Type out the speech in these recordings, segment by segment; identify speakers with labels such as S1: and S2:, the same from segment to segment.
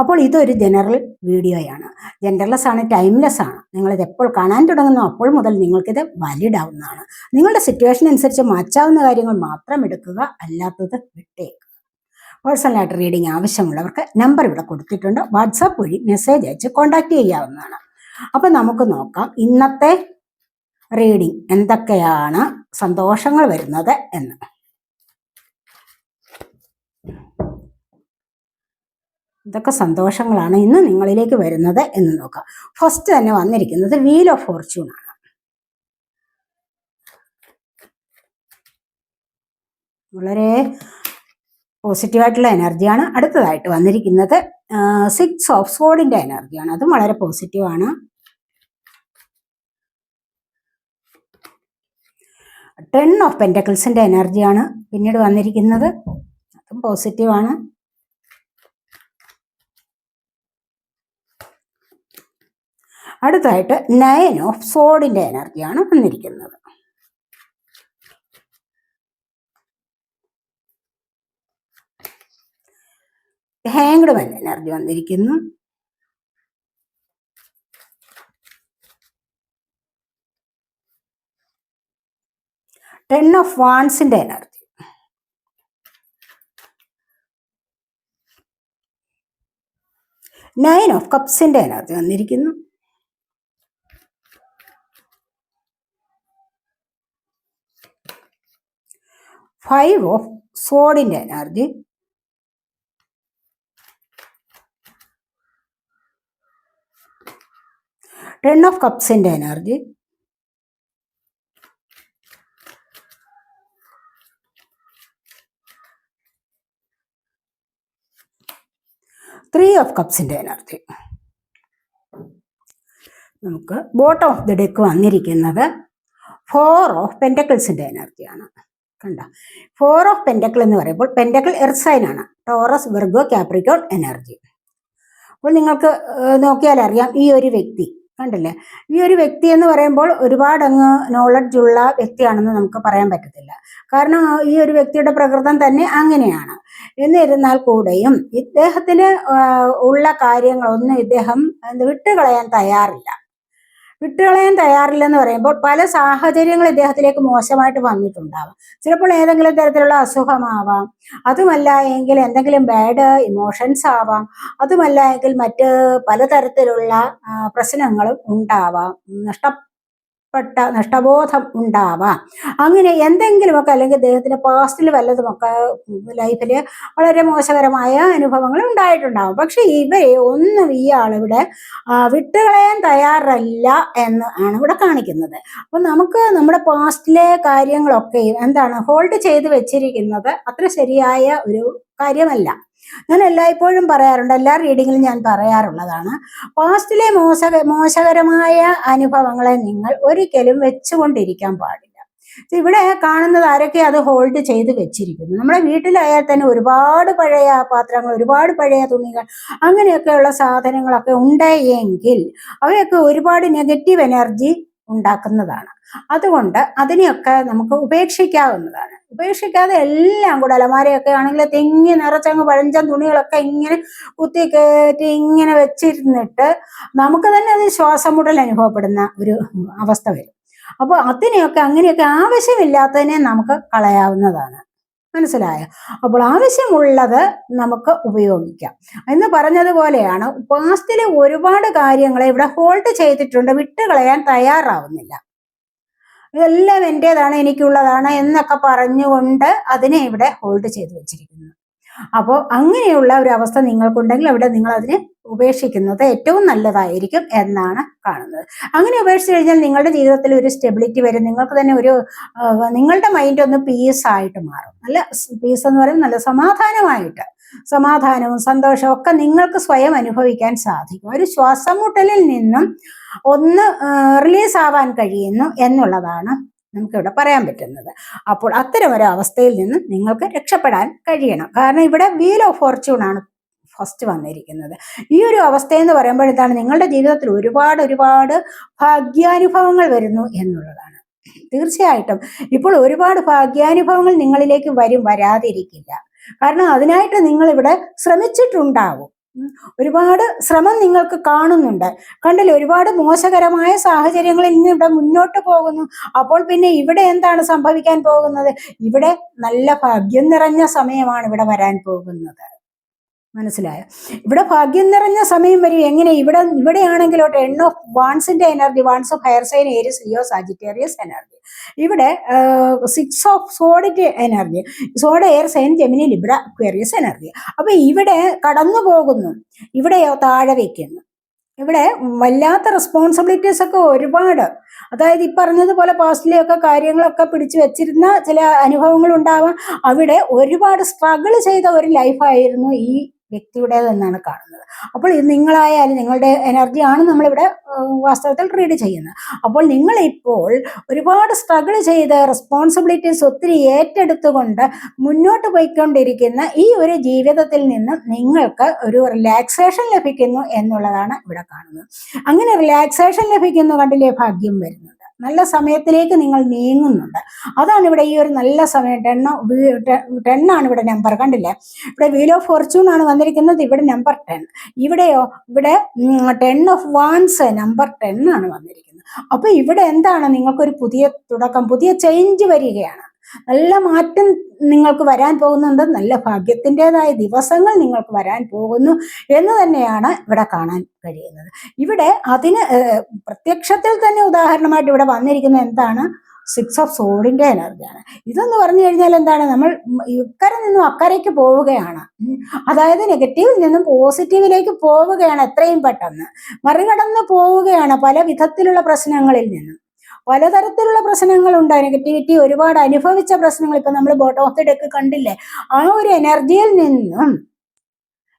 S1: അപ്പോൾ ഇതൊരു ജനറൽ വീഡിയോയാണ് ജെൻഡർലെസ് ആണ് ടൈംലെസ് ആണ്. നിങ്ങളിത് എപ്പോൾ കാണാൻ തുടങ്ങുന്നു അപ്പോൾ മുതൽ നിങ്ങൾക്കിത് വാലിഡ് ആവുന്നതാണ്. നിങ്ങളുടെ സിറ്റുവേഷൻ അനുസരിച്ച് മാറ്റാവുന്ന കാര്യങ്ങൾ മാത്രം എടുക്കുക അല്ലാത്തത് വിട്ടേക്കുക. പേഴ്സണലായിട്ട് റീഡിംഗ് ആവശ്യമുള്ളവർക്ക് നമ്പർ ഇവിടെ കൊടുത്തിട്ടുണ്ട്. വാട്സാപ്പ് വഴി മെസ്സേജ് അയച്ച് കോൺടാക്ട് ചെയ്യാവുന്നതാണ്. അപ്പം നമുക്ക് നോക്കാം ഇന്നത്തെ റീഡിംഗ് എന്തൊക്കെയാണ്? സന്തോഷങ്ങൾ വരുന്നത് എന്ന്. ഇതൊക്കെ സന്തോഷങ്ങളാണ് ഇന്ന് നിങ്ങളിലേക്ക് വരുന്നത് എന്ന് നോക്കാം. ഫസ്റ്റ് തന്നെ വന്നിരിക്കുന്നത് വീൽ ഓഫ് ഫോർച്യൂൺ ആണ്. വളരെ പോസിറ്റീവായിട്ടുള്ള എനർജിയാണ് അടുത്തതായിട്ട് വന്നിരിക്കുന്നത് സിക്സ് ഓഫ് സോഡിന്റെ എനർജിയാണ് അതും വളരെ പോസിറ്റീവാണ് ടെൻ ഓഫ് പെന്റക്കിൾസിന്റെ എനർജിയാണ് പിന്നീട് വന്നിരിക്കുന്നത്. അതും പോസിറ്റീവാണ് അടുത്തായിട്ട് നയൻ ഓഫ് സോഡിന്റെ എനർജിയാണ് വന്നിരിക്കുന്നത്. ഹാങ്ഡ് വൻ എനർജി വന്നിരിക്കുന്നു. ടെൻ ഓഫ് വാൺസിന്റെ എനർജി നയൻ ഓഫ് കപ്സിന്റെ എനർജി വന്നിരിക്കുന്നു. ഫൈവ് ഓഫ് സോഡിന്റെ എനർജി ടെൻ ഓഫ് കപ്സിന്റെ എനർജി ത്രീ ഓഫ് കപ്സിന്റെ എനർജി നമുക്ക് ബോട്ടം ഓഫ് ദി ഡെക്ക് വന്നിരിക്കുന്നത് ഫോർ ഓഫ് പെന്റക്കിൾസിന്റെ എനർജിയാണ് കണ്ട? ഫോർ ഓഫ് പെന്റക്കിൾ എന്ന് പറയുമ്പോൾ പെന്റക്കിൾ എർസൈൻ ആണ്. ടോറസ് വെർഗോ കാപ്രിക്കോൺ എനർജി അപ്പോൾ നിങ്ങൾക്ക് നോക്കിയാൽ അറിയാം ഈ ഒരു വ്യക്തി കണ്ടില്ലേ? ഈ ഒരു വ്യക്തി എന്ന് പറയുമ്പോൾ ഒരുപാട് അങ്ങ് നോളജ് ഉള്ള വ്യക്തിയാണെന്ന് നമുക്ക് പറയാൻ പറ്റത്തില്ല. കാരണം ഈ ഒരു വ്യക്തിയുടെ പ്രകൃതം തന്നെ അങ്ങനെയാണ്. എന്നിരുന്നാൽ കൂടെയും ഇദ്ദേഹത്തിന് ഉള്ള കാര്യങ്ങളൊന്നും ഇദ്ദേഹം വിട്ടുകളയാൻ തയ്യാറില്ല. വിട്ടുകളയാൻ തയ്യാറില്ലെന്ന് പറയുമ്പോൾ പല സാഹചര്യങ്ങൾ ഇദ്ദേഹത്തിലേക്ക് മോശമായിട്ട് വന്നിട്ടുണ്ടാവാം. ചിലപ്പോൾ ഏതെങ്കിലും തരത്തിലുള്ള അസുഖമാവാം. അതുമല്ല എങ്കിൽ എന്തെങ്കിലും ബാഡ് ഇമോഷൻസ് ആവാം. അതുമല്ല എങ്കിൽ മറ്റ് പലതരത്തിലുള്ള പ്രശ്നങ്ങളും ഉണ്ടാവാം. നഷ്ടപ്പെട്ട നഷ്ടബോധം ഉണ്ടാവാം. അങ്ങനെ എന്തെങ്കിലുമൊക്കെ അല്ലെങ്കിൽ അദ്ദേഹത്തിന്റെ പാസ്റ്റിൽ വല്ലതുമൊക്കെ ലൈഫിൽ വളരെ മോശകരമായ അനുഭവങ്ങൾ ഉണ്ടായിട്ടുണ്ടാവും. പക്ഷെ ഇവരെ ഒന്നും ആ, വിട്ടുകളയാൻ തയ്യാറല്ല എന്ന് ആണ് ഇവിടെ കാണിക്കുന്നത്. അപ്പം നമുക്ക് നമ്മുടെ പാസ്റ്റിലെ കാര്യങ്ങളൊക്കെയും എന്താണ് ഹോൾഡ് ചെയ്ത് വെച്ചിരിക്കുന്നത് അത്ര ശരിയായ ഒരു കാര്യമല്ല. ഞാൻ എല്ലായ്പ്പോഴും പറയാറുണ്ട് എല്ലാ റീഡിങ്ങിലും ഞാൻ പറയാറുള്ളതാണ്. പാസ്റ്റിലെ മോശ മോശകരമായ അനുഭവങ്ങളെ നിങ്ങൾ ഒരിക്കലും വെച്ചുകൊണ്ടിരിക്കാൻ പാടില്ല. ഇവിടെ കാണുന്നത് ആരൊക്കെ അത് ഹോൾഡ് ചെയ്ത് വെച്ചിരിക്കുന്നു. നമ്മുടെ വീട്ടിലായാൽ തന്നെ ഒരുപാട് പഴയ പാത്രങ്ങൾ ഒരുപാട് പഴയ തുണികൾ അങ്ങനെയൊക്കെയുള്ള സാധനങ്ങളൊക്കെ ഉണ്ട് എങ്കിൽ അവയൊക്കെ ഒരുപാട് നെഗറ്റീവ് എനർജി ഉണ്ടാക്കുന്നതാണ്. അതുകൊണ്ട് അതിനെയൊക്കെ നമുക്ക് ഉപേക്ഷിക്കാവുന്നതാണ്. ഉപേക്ഷിക്കാതെ എല്ലാം കൂടെ അലമാരയൊക്കെ ആണെങ്കിൽ തെങ്ങി നിറച്ചങ്ങ് പഴഞ്ചൻ തുണികളൊക്കെ ഇങ്ങനെ കുത്തി കയറ്റി ഇങ്ങനെ വെച്ചിരുന്നിട്ട് നമുക്ക് തന്നെ അത് ശ്വാസം മുട്ടൽ അനുഭവപ്പെടുന്ന ഒരു അവസ്ഥ വരും. അപ്പോൾ അതിനെയൊക്കെ അങ്ങനെയൊക്കെ ആവശ്യമില്ലാത്തതിനെ നമുക്ക് കളയാവുന്നതാണ്. മനസ്സിലായോ? അപ്പോൾ ആവശ്യമുള്ളത് നമുക്ക് ഉപയോഗിക്കാം. എന്ന് പറഞ്ഞതുപോലെയാണ് പാസ്റ്റിലെ ഒരുപാട് കാര്യങ്ങളെ ഇവിടെ ഹോൾഡ് ചെയ്തിട്ടുണ്ട് വിട്ടുകളയാൻ തയ്യാറാവുന്നില്ല. ഇതെല്ലാം എന്റെതാണ് എനിക്കുള്ളതാണ് എന്നൊക്കെ പറഞ്ഞുകൊണ്ട് അതിനെ ഇവിടെ ഹോൾഡ് ചെയ്തു വെച്ചിരിക്കുന്നു. അപ്പോൾ അങ്ങനെയുള്ള ഒരു അവസ്ഥ നിങ്ങൾക്കുണ്ടെങ്കിൽ അവിടെ നിങ്ങൾ അതിനെ ഉപേക്ഷിക്കുന്നത് ഏറ്റവും നല്ലതായിരിക്കും എന്നാണ് കാണുന്നത്. അങ്ങനെ ഉപേക്ഷിച്ച് കഴിഞ്ഞാൽ നിങ്ങളുടെ ജീവിതത്തിൽ ഒരു സ്റ്റെബിലിറ്റി വരും. നിങ്ങൾക്ക് തന്നെ ഒരു നിങ്ങളുടെ മൈൻഡ് ഒന്ന് പീസ് ആയിട്ട് മാറും. നല്ല പീസ് എന്ന് പറയുന്നത് നല്ല സമാധാനമായിട്ട് സമാധാനവും സന്തോഷവും ഒക്കെ നിങ്ങൾക്ക് സ്വയം അനുഭവിക്കാൻ സാധിക്കും. ഒരു ശ്വാസം മുട്ടലിൽ നിന്നും ഒന്ന് റിലീസ് ആവാൻ കഴിയുന്നു എന്നുള്ളതാണ് നമുക്കിവിടെ പറയാൻ പറ്റുന്നത്. അപ്പോൾ അത്തരം ഒരു അവസ്ഥയിൽ നിന്ന് നിങ്ങൾക്ക് രക്ഷപ്പെടാൻ കഴിയണം. കാരണം ഇവിടെ വീൽ ഓഫ് ഫോർച്യൂൺ ആണ് ഫസ്റ്റ് വന്നിരിക്കുന്നത്. ഈ ഒരു അവസ്ഥ എന്ന് പറയുമ്പോൾ എന്താണ് നിങ്ങളുടെ ജീവിതത്തിൽ ഒരുപാട് ഒരുപാട് ഭാഗ്യാനുഭവങ്ങൾ വരുന്നു എന്നുള്ളതാണ്. തീർച്ചയായിട്ടും ഇപ്പോൾ ഒരുപാട് ഭാഗ്യാനുഭവങ്ങൾ നിങ്ങളിലേക്ക് വരും വരാതിരിക്കില്ല. കാരണം അതിനായിട്ട് നിങ്ങൾ ഇവിടെ ശ്രമിച്ചിട്ടുണ്ടാവും. ഒരുപാട് ശ്രമം നിങ്ങൾക്ക് കാണുന്നുണ്ട്. കണ്ടില്ലേ? ഒരുപാട് മോശകരമായ സാഹചര്യങ്ങളിൽ നിന്ന് ഇവിടെ മുന്നോട്ട് പോകുന്നു. അപ്പോൾ പിന്നെ ഇവിടെ എന്താണ് സംഭവിക്കാൻ പോകുന്നത്? ഇവിടെ നല്ല ഭാഗ്യം നിറഞ്ഞ സമയമാണ് ഇവിടെ വരാൻ പോകുന്നത്. മനസ്സിലായോ? ഇവിടെ ഭാഗ്യം നിറഞ്ഞ സമയം വരും. എങ്ങനെ? ഇവിടെ ഇവിടെയാണെങ്കിലോ ten of വാൺസിന്റെ energy wands of fire sign Aries Leo Sagittarius energy ഇവിടെ six of സോഡിറ്റ് energy sword air sign Gemini Libra Aquarius energy അപ്പൊ ഇവിടെ കടന്നു പോകുന്നു. ഇവിടെയോ താഴെ വെക്കുന്നു ഇവിടെ വല്ലാത്ത റെസ്പോൺസിബിലിറ്റീസ് ഒക്കെ ഒരുപാട്. അതായത് ഈ പറഞ്ഞതുപോലെ പാസ്റ്റിലെയൊക്കെ കാര്യങ്ങളൊക്കെ പിടിച്ചു വെച്ചിരുന്ന ചില അനുഭവങ്ങൾ ഉണ്ടാവാം അവിടെ ഒരുപാട് സ്ട്രഗിൾ ചെയ്ത ഒരു ലൈഫായിരുന്നു ഈ വ്യക്തിയുടേതെന്നാണ് കാണുന്നത്. അപ്പോൾ ഇത് നിങ്ങളായാലും നിങ്ങളുടെ എനർജിയാണ് നമ്മളിവിടെ വാസ്തവത്തിൽ റീഡ് ചെയ്യുന്നത്. അപ്പോൾ നിങ്ങൾ ഇപ്പോൾ ഒരുപാട് സ്ട്രഗിൾ ചെയ്ത് റെസ്പോൺസിബിലിറ്റീസ് ഒത്തിരി ഏറ്റെടുത്തുകൊണ്ട് മുന്നോട്ട് പോയിക്കൊണ്ടിരിക്കുന്ന ഈ ഒരു ജീവിതത്തിൽ നിന്ന് നിങ്ങൾക്ക് ഒരു റിലാക്സേഷൻ ലഭിക്കുന്നു എന്നുള്ളതാണ് ഇവിടെ കാണുന്നത്. അങ്ങനെ റിലാക്സേഷൻ ലഭിക്കുന്നു കണ്ടില്ലേ? ഭാഗ്യം വരുന്നുണ്ട് നല്ല സമയത്തിലേക്ക് നിങ്ങൾ നീങ്ങുന്നുണ്ട്. അതാണ് ഇവിടെ ഈ ഒരു നല്ല സമയം. ടെണ്ണോ ടെണ്ണാണ് ഇവിടെ നമ്പർ. കണ്ടില്ലേ? ഇവിടെ വീൽ ഓഫ് ഫോർച്യൂൺ ആണ് വന്നിരിക്കുന്നത്. ഇവിടെ നമ്പർ ടെൻ. ഇവിടെയോ? ഇവിടെ ten of wands number ten ആണ് വന്നിരിക്കുന്നത്. അപ്പൊ ഇവിടെ എന്താണ്? നിങ്ങൾക്കൊരു പുതിയ തുടക്കം പുതിയ ചേഞ്ച് വരികയാണ്. നല്ല മാറ്റം നിങ്ങൾക്ക് വരാൻ പോകുന്നുണ്ട്. നല്ല ഭാഗ്യത്തിന്റെതായ ദിവസങ്ങൾ നിങ്ങൾക്ക് വരാൻ പോകുന്നു എന്ന് തന്നെയാണ് ഇവിടെ കാണാൻ കഴിയുന്നത്. ഇവിടെ അതിന് പ്രത്യക്ഷത്തിൽ തന്നെ ഉദാഹരണമായിട്ട് ഇവിടെ വന്നിരിക്കുന്നത് എന്താണ്? സിക്സ് ഓഫ് സോഡിന്റെ എനർജിയാണ് ഇതെന്ന് പറഞ്ഞു കഴിഞ്ഞാൽ എന്താണ്? നമ്മൾ ഇക്കരെ നിന്നും അക്കരയ്ക്ക് പോവുകയാണ്. അതായത് നെഗറ്റീവിൽ നിന്നും പോസിറ്റീവിലേക്ക് പോവുകയാണ് എത്രയും പെട്ടെന്ന്. മറികടന്ന് പോവുകയാണ് പല വിധത്തിലുള്ള പ്രശ്നങ്ങളിൽ നിന്നും. പലതരത്തിലുള്ള പ്രശ്നങ്ങളുണ്ട്. നെഗറ്റിവിറ്റി ഒരുപാട് അനുഭവിച്ച പ്രശ്നങ്ങൾ ഇപ്പൊ നമ്മൾ ബോട്ടം ഓഫ് ദി ഡെക്ക് കണ്ടില്ലേ? ആ ഒരു എനർജിയിൽ നിന്നും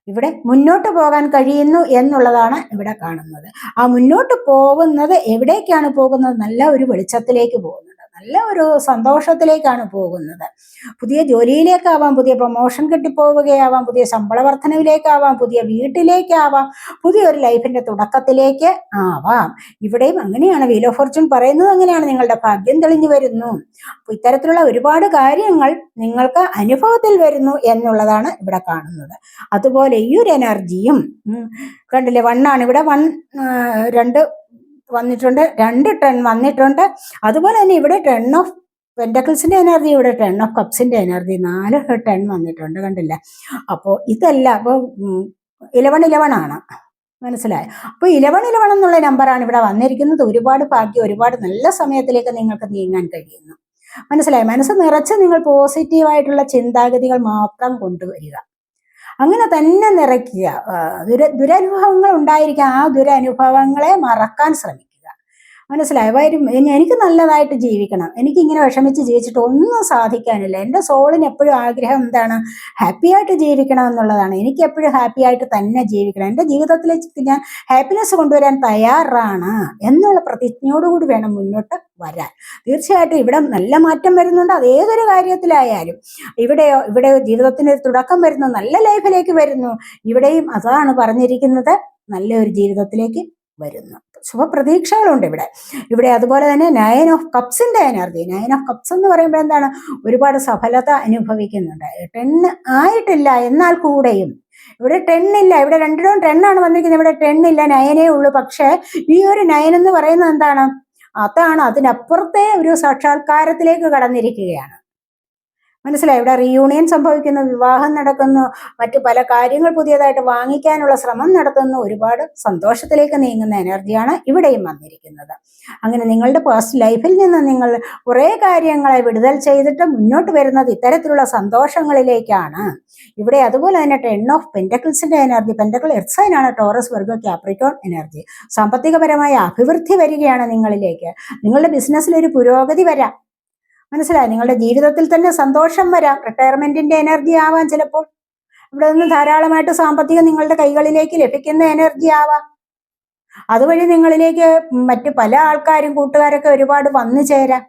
S1: ഇവിടെ മുന്നോട്ട് പോകാൻ കഴിയുന്നു എന്നുള്ളതാണ് ഇവിടെ കാണുന്നത്. ആ മുന്നോട്ട് പോകുന്നത് എവിടേക്കാണ് പോകുന്നത്? നല്ല ഒരു വെളിച്ചത്തിലേക്ക് പോകുന്നുണ്ട് നല്ല ഒരു സന്തോഷത്തിലേക്കാണ് പോകുന്നത്. പുതിയ ജോലിയിലേക്കാവാം പുതിയ പ്രൊമോഷൻ കിട്ടിപ്പോവുകയാവാം പുതിയ ശമ്പള വർധനവിലേക്കാവാം പുതിയ വീട്ടിലേക്കാവാം പുതിയൊരു ലൈഫിന്റെ തുടക്കത്തിലേക്ക് ആവാം. ഇവിടെയും അങ്ങനെയാണ്. വീൽ ഓഫ് ഫോർച്യൂൺ പറയുന്നത് അങ്ങനെയാണ്. നിങ്ങളുടെ ഭാഗ്യം തെളിഞ്ഞു വരുന്നു. അപ്പൊ ഇത്തരത്തിലുള്ള ഒരുപാട് കാര്യങ്ങൾ നിങ്ങൾക്ക് അനുഭവത്തിൽ വരുന്നു എന്നുള്ളതാണ് ഇവിടെ കാണുന്നത്. അതുപോലെ ഈ ഒരു എനർജിയും കണ്ടില്ലേ? വണ്ണാണ് ഇവിടെ വൺ രണ്ട് വന്നിട്ടുണ്ട്. രണ്ട് ടെൺ വന്നിട്ടുണ്ട്. അതുപോലെ തന്നെ ഇവിടെ ടെൺ ഓഫ് പെന്റക്കിൾസിന്റെ എനർജി ഇവിടെ ടെൺ ഓഫ് കപ്സിന്റെ എനർജി നാല് ടെൺ വന്നിട്ടുണ്ട് കണ്ടില്ല? അപ്പോൾ ഇതല്ല അപ്പോൾ ഇലവൺ ഇലവൺ ആണ്. മനസ്സിലായി? അപ്പോൾ ഇലവൺ ഇലവൺ എന്നുള്ള നമ്പറാണ് ഇവിടെ വന്നിരിക്കുന്നത്. ഒരുപാട് ഭാഗ്യം ഒരുപാട് നല്ല സമയത്തിലേക്ക് നിങ്ങൾക്ക് നീങ്ങാൻ കഴിയുന്നു. മനസ്സിലായി? മനസ്സ് നിറച്ച് നിങ്ങൾ പോസിറ്റീവായിട്ടുള്ള ചിന്താഗതികൾ മാത്രം കൊണ്ടുവരിക. അങ്ങനെ തന്നെ നിറയ്ക്കുക. ദുര ദുരനുഭവങ്ങൾ ഉണ്ടായിരിക്കാം. ആ ദുരനുഭവങ്ങളെ മറക്കാൻ ശ്രമിക്കുക. മനസ്സിലായോ? വരും. എനിക്ക് നല്ലതായിട്ട് ജീവിക്കണം. എനിക്ക് ഇങ്ങനെ വിഷമിച്ച് ജീവിച്ചിട്ട് ഒന്നും സാധിക്കാനില്ല. എന്റെ സോളിന് എപ്പോഴും ആഗ്രഹം എന്താണ്? ഹാപ്പി ആയിട്ട് ജീവിക്കണം എന്നുള്ളതാണ്. എനിക്ക് എപ്പോഴും ഹാപ്പി ആയിട്ട് തന്നെ ജീവിക്കണം. എന്റെ ജീവിതത്തിലേക്ക് ഞാൻ ഹാപ്പിനെസ് കൊണ്ടുവരാൻ തയ്യാറാണ് എന്നുള്ള പ്രതിജ്ഞയോടുകൂടി വേണം മുന്നോട്ട് വരാൻ. തീർച്ചയായിട്ടും ഇവിടെ നല്ല മാറ്റം വരുന്നുണ്ട്. അത് ഏതൊരു കാര്യത്തിലായാലും. ഇവിടെയോ ഇവിടെ ജീവിതത്തിന് തുടക്കം വരുന്നു. നല്ല ലൈഫിലേക്ക് വരുന്നു. ഇവിടെയും അതാണ് പറഞ്ഞിരിക്കുന്നത്. നല്ലൊരു ജീവിതത്തിലേക്ക് വരുന്നു. ശുഭപ്രതീക്ഷകളുണ്ട് ഇവിടെ. ഇവിടെ അതുപോലെ തന്നെ നയൻ ഓഫ് കപ്സിന്റെ എനർജി നയൻ ഓഫ് കപ്സ് എന്ന് പറയുമ്പോൾ എന്താണ്? ഒരുപാട് സഫലത അനുഭവിക്കുന്നുണ്ട്. ടെൻ ആയിട്ടില്ല എന്നാൽ കൂടെയും. ഇവിടെ ടെൻ ഇല്ല. ഇവിടെ രണ്ടിടവും ടെൻ ആണ് വന്നിരിക്കുന്നത്. ഇവിടെ ടെൻ ഇല്ല നയനേ ഉള്ളൂ. പക്ഷേ ഈ ഒരു നയൻ എന്ന് പറയുന്നത് എന്താണ്? അതാണ് അതിനപ്പുറത്തെ ഒരു സാക്ഷാത്കാരത്തിലേക്ക് കടന്നിരിക്കുകയാണ്. മനസ്സിലായി. ഇവിടെ റീയൂണിയൻ സംഭവിക്കുന്നു വിവാഹം നടക്കുന്നു മറ്റു പല കാര്യങ്ങൾ പുതിയതായിട്ട് വാങ്ങിക്കാനുള്ള ശ്രമം നടത്തുന്നു. ഒരുപാട് സന്തോഷത്തിലേക്ക് നീങ്ങുന്ന എനർജിയാണ് ഇവിടെയും വന്നിരിക്കുന്നത്. അങ്ങനെ നിങ്ങളുടെ പേഴ്സണൽ ലൈഫിൽ നിന്ന് നിങ്ങൾ കുറേ കാര്യങ്ങളെ വിടുതൽ ചെയ്തിട്ട് മുന്നോട്ട് വരുന്നത് ഇത്തരത്തിലുള്ള സന്തോഷങ്ങളിലേക്കാണ്. ഇവിടെ അതുപോലെ തന്നെ ടെൻ ഓഫ് പെന്റക്കിൾസിന്റെ എനർജി പെന്റക്കിൾ എർസൈനാണ് ടോറസ് വർഗ ക്യാപ്രിക്കോൺ എനർജി സാമ്പത്തികപരമായ അഭിവൃദ്ധി വരികയാണ് നിങ്ങളിലേക്ക്. നിങ്ങളുടെ ബിസിനസ്സിൽ ഒരു പുരോഗതി വരാം. മനസ്സിലായി? നിങ്ങളുടെ ജീവിതത്തിൽ തന്നെ സന്തോഷം വരാം. റിട്ടയർമെന്റിന്റെ എനർജി ആവാം ചിലപ്പോൾ. ഇവിടെ നിന്ന് ധാരാളമായിട്ട് സാമ്പത്തികം നിങ്ങളുടെ കൈകളിലേക്ക് ലഭിക്കുന്ന എനർജി ആവാം. അതുവഴി നിങ്ങളിലേക്ക് മറ്റു പല ആൾക്കാരും കൂട്ടുകാരൊക്കെ ഒരുപാട് വന്നു ചേരാം.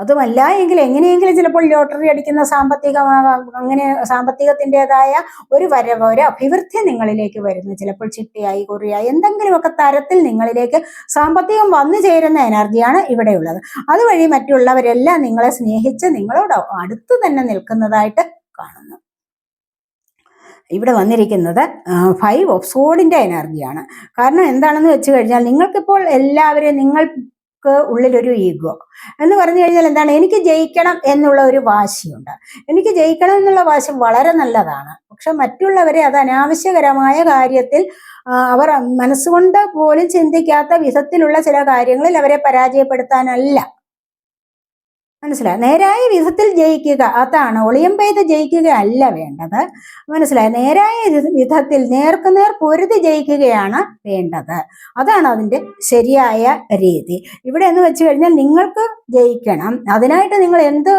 S1: അതുമല്ല എങ്കിൽ എങ്ങനെയെങ്കിലും ചിലപ്പോൾ ലോട്ടറി അടിക്കുന്ന സാമ്പത്തിക അങ്ങനെ സാമ്പത്തികത്തിന്റെതായ ഒരു വരവ് ഒരു അഭിവൃദ്ധി നിങ്ങളിലേക്ക് വരുന്നു. ചിലപ്പോൾ ചിട്ടിയായി കുറിയായി എന്തെങ്കിലുമൊക്കെ തരത്തിൽ നിങ്ങളിലേക്ക് സാമ്പത്തികം വന്നു ചേരുന്ന എനർജിയാണ് ഇവിടെയുള്ളത് അതുവഴി മറ്റുള്ളവരെല്ലാം നിങ്ങളെ സ്നേഹിച്ച് നിങ്ങളോട് അടുത്ത് തന്നെ നിൽക്കുന്നതായിട്ട് കാണുന്നു. ഇവിടെ വന്നിരിക്കുന്നത് ഫൈവ് ഓഫ് സോഡിന്റെ എനർജിയാണ്. കാരണം എന്താണെന്ന് വെച്ച് കഴിഞ്ഞാൽ നിങ്ങൾക്കിപ്പോൾ എല്ലാവരെയും നിങ്ങൾ നമുക്ക് ഉള്ളിലൊരു ഈഗോ എന്ന് പറഞ്ഞു കഴിഞ്ഞാൽ എന്താണ്? എനിക്ക് ജയിക്കണം എന്നുള്ള ഒരു വാശിയുണ്ട്. എനിക്ക് ജയിക്കണം എന്നുള്ള വാശി വളരെ നല്ലതാണ്. പക്ഷെ മറ്റുള്ളവരെ അത് അനാവശ്യകരമായ കാര്യത്തിൽ അവർ മനസ്സുകൊണ്ട് പോലും ചിന്തിക്കാത്ത വിധത്തിലുള്ള ചില കാര്യങ്ങളിൽ അവരെ പരാജയപ്പെടുത്താനല്ല. മനസ്സിലായി? നേരായ വിധത്തിൽ ജയിക്കുക അതാണ് ഒളിയം പെയ്ത് ജയിക്കുക അല്ല വേണ്ടത്. മനസ്സിലായി? നേരായ വിധത്തിൽ നേർക്കുനേർ പൊരുതി ജയിക്കുകയാണ് വേണ്ടത്. അതാണ് അതിന്റെ ശരിയായ രീതി. ഇവിടെ എന്ന് വെച്ച് കഴിഞ്ഞാൽ നിങ്ങൾക്ക് ജയിക്കണം. അതിനായിട്ട് നിങ്ങൾ എന്ത്